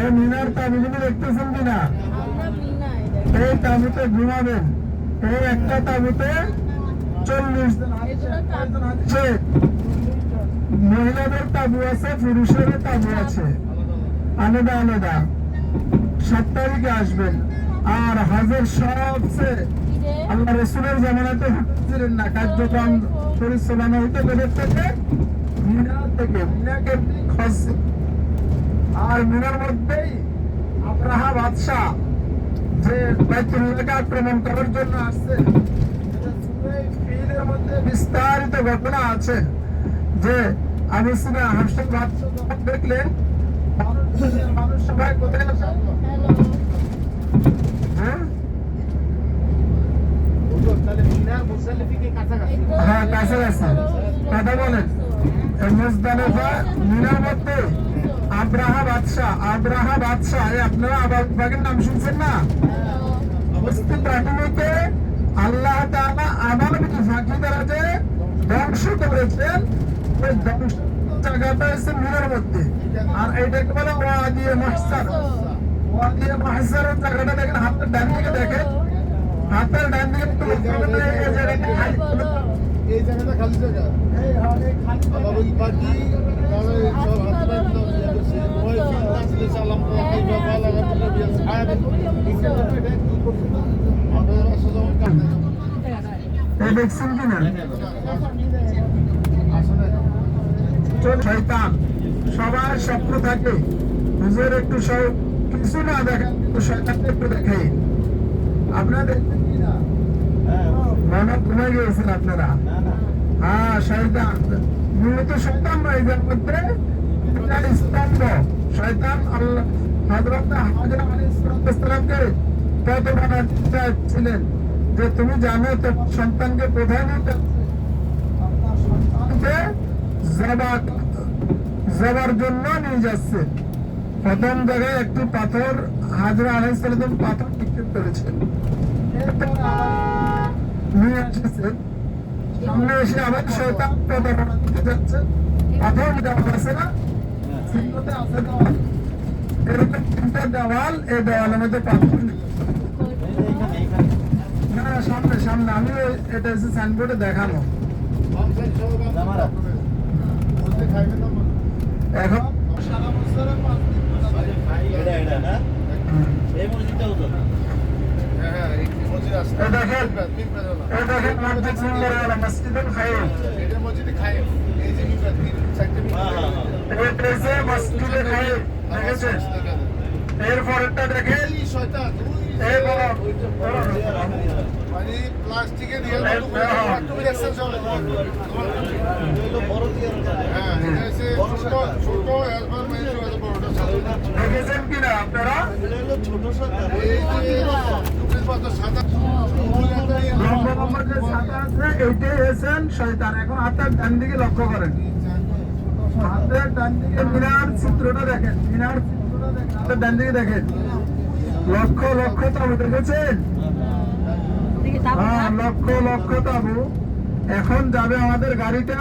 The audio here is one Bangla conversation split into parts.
এই মিনার দেখতেছেন কিনা? এই তাবুতে ঘুমাবেন। এই একটা তাবুতে চল্লিশ মহিলাদের তাবু আছে পুরুষের তাবু আছে। আলাদা আলাদা। সাত তারিখে আসবেন। আর হাজার সবচেয়ে আল্লাহ রসুলের জামানাতে ছিলেন না। কার্যক্রম পরিচালনা হইতে বেদের থেকে মিনার থেকে মিনাকে খস মিনার মধ্যেই আব্রাহা বাদশাহ যে বাইতুল্লাহকে আক্রমণ করার জন্য আসছে বিস্তারিত ঘটনা আছে যে আমি সিনা হাসতে বাদশাহ যখন দেখলেন, মানুষ সবাই কোথায় আছে? হ্যাঁ? হ্যাঁ কাছাকাছি। কথা বলেন। এই মিনার মধ্যে আব্রাহা বাদশাহ আব্রাহা বাদশাহ আপনারা আবার বাগের নাম শুনছেন না? মুসলিম প্রাথমিকে আল্লাহ তাআলা আমার বিধি ফাঁকি দ্বারা যে ধ্বংস করেছেন ওই ধ্বংস জায়গাটা হচ্ছে মিনার মধ্যে। আর এইটাকে বলে ওয়াদিয়ে মাহসার। ওয়াদিয়ে মাহসারের জায়গাটা দেখেন হাতের ডান দিকে দেখেন। হাতের ডান দিকে একটু এই জায়গাটা খালি জায়গা। এই খালি ওই বাকি সব হাত এই দেখছেন কিনা শয়তান, সবার স্বপ্ন থাকে, হুজুর একটু কিছু না দেখেন কিন্তু শয়তানকে একটু দেখে। কিনা মনে ঘুমে গিয়েছেন আপনারা। হ্যাঁ শয়তান। মূলত শয়তান নয়, এদের মধ্যে স্তম্ভ। শয়তান আল্লাহ হযরত হাজরা আলাইহিস সালামকে কত বানাতে চাচ্ছিলেন। যে তুমি জানো তোমার সন্তানকে কোথায় নিতে আপনার সন্তানকে জবার জন্য নিয়ে যাচ্ছে। প্রথম জায়গায় একটি পাথর হাজরা আলাইসালাম পাথর নিক্ষেপ সামনে এসে আবার প্রতারণা দিতে যাচ্ছে। পাথর দেওয়াল আছে না? সিংহতে আছে দেওয়াল। এরকম তিনটা দেওয়াল এই দেওয়ালের মধ্যে পাথর নেই। সামনে আমি এটা হচ্ছে সাইনবোর্ডে দেখানো এখন এরপরেরটা দেখেন এই শয়তান এই বড় মানে প্লাস্টিকের রিয়েল এই বড়। তুমি দেখছেন কিনা আপনারা ছোট এখন হাতের ডান দিকে লক্ষ্য করেন হাতের ডান দিকে মিনার চিত্রটা দেখেন মিনার চিত্রটা দেখেন হাতের ডান দিকে দেখেন লক্ষ লক্ষ তাবু দেখেছেন? লক্ষ লক্ষ তাবু এখন যাবে আমাদের গাড়িটা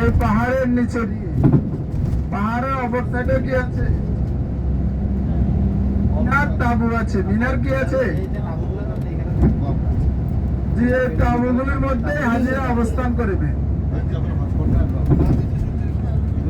এই পাহাড়ের নিচে দিয়ে। পাহাড়ের অপর সাইডে কি আছে? মিনার তাবু আছে। মিনার কি আছে? যে তাবুগুলির মধ্যে হাজিরা অবস্থান করবে।